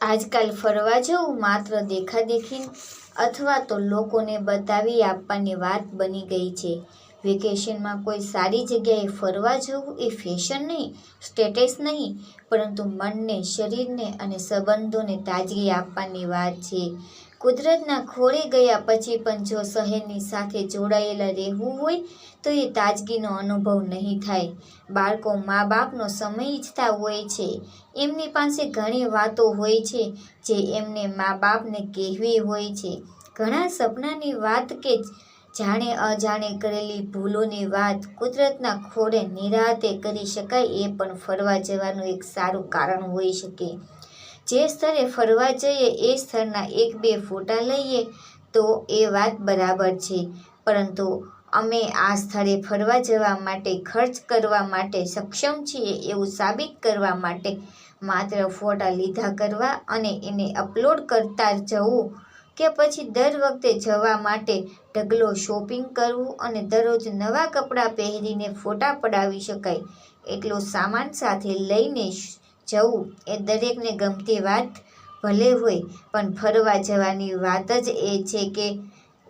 આજકાલ ફરવા જવું માત્ર દેખાદેખી અથવા તો લોકોને બતાવી આપવાની વાત બની ગઈ છે. વેકેશનમાં કોઈ સારી જગ્યાએ ફરવા જવું એ ફેશન નહીં, સ્ટેટસ નહીં, પરંતુ મનને, શરીરને અને સંબંધોને તાજગી આપવાની વાત છે. કુદરતના ખોળે ગયા પછી પણ જો શહેરની સાથે જોડાયેલા રહેવું હોય, તો એ તાજગીનો અનુભવ નહીં થાય. બાળકો મા બાપનો સમય ઈચ્છતા હોય છે. એમની પાસે ઘણી વાતો હોય છે જે એમને મા બાપને કહેવી હોય છે. ઘણા સપનાની વાત કે જાણે અજાણે કરેલી ભૂલોની વાત કુદરતના ખોળે નિરાતે કરી શકાય એ પણ ફરવા જવાનું એક સારું કારણ હોઈ શકે. જે સ્થળે ફરવા જઈએ એ સ્થળના એક બે ફોટા લઈએ તો એ વાત બરાબર છે. પરંતુ અમે આ સ્થળે ફરવા જવા માટે ખર્ચ કરવા માટે સક્ષમ છીએ એવું સાબિત કરવા માટે માત્ર ફોટા લીધા કરવા અને એને અપલોડ કરતા જવું કે પછી દર વખતે જવા માટે ઢગલો શોપિંગ કરવું અને દરરોજ નવા કપડાં પહેરીને ફોટા પડાવી શકાય. એટલો સામાન સાથે લઈને જવું એ દરેકને ગમતી વાત ભલે હોય, પણ ફરવા જવાની વાત જ એ છે કે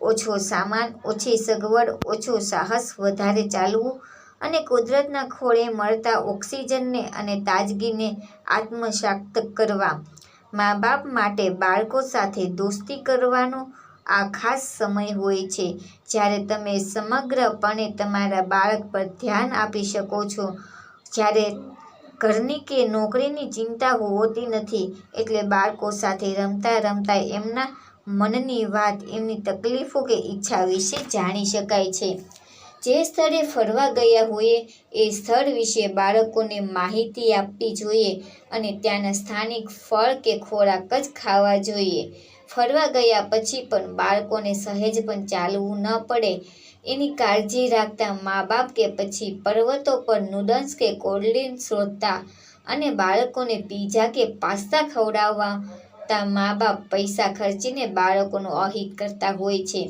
ઓછો સામાન, ઓછી સગવડ, ઓછો સાહસ વધારે ચાલવું અને કુદરતના ખોળે મળતા ઓક્સિજનને અને તાજગીને આત્મસાત કરવા મા બાપ માટે બાળકો સાથે દોસ્તી કરવાનો આ ખાસ સમય હોય છે. જ્યારે તમે સમગ્રપણે તમારા બાળક પર ધ્યાન આપી શકો છો, જ્યારે ઘરની કે નોકરીની ચિંતા હોતી નથી, એટલે બાળકો સાથે રમતા રમતા એમના મનની વાત, એમની તકલીફો કે ઈચ્છા વિશે જાણી શકાય છે. જે સ્થળે ફરવા ગયા હોઈએ, એ સ્થળ વિશે બાળકોને માહિતી આપવી જોઈએ અને ત્યાંના સ્થાનિક ફળ કે ખોરાક જ ખાવા જોઈએ. ફરવા ગયા પછી પણ બાળકોને સહેજ પણ ચાલવું ન પડે. એની કાળજી રાખતા મા બાપ કે પછી પર્વતો પર નૂડલ્સ કે કોલ્ડ્રિંક શોધતા અને બાળકોને પીઝા કે પાસ્તા ખવડાવવા મા બાપ પૈસા ખર્ચીને બાળકોનું અહિત કરતા હોય છે.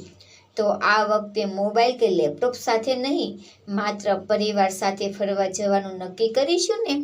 તો આ વખતે મોબાઈલ કે લેપટોપ સાથે નહીં, માત્ર પરિવાર સાથે ફરવા જવાનું નક્કી કરીશું ને?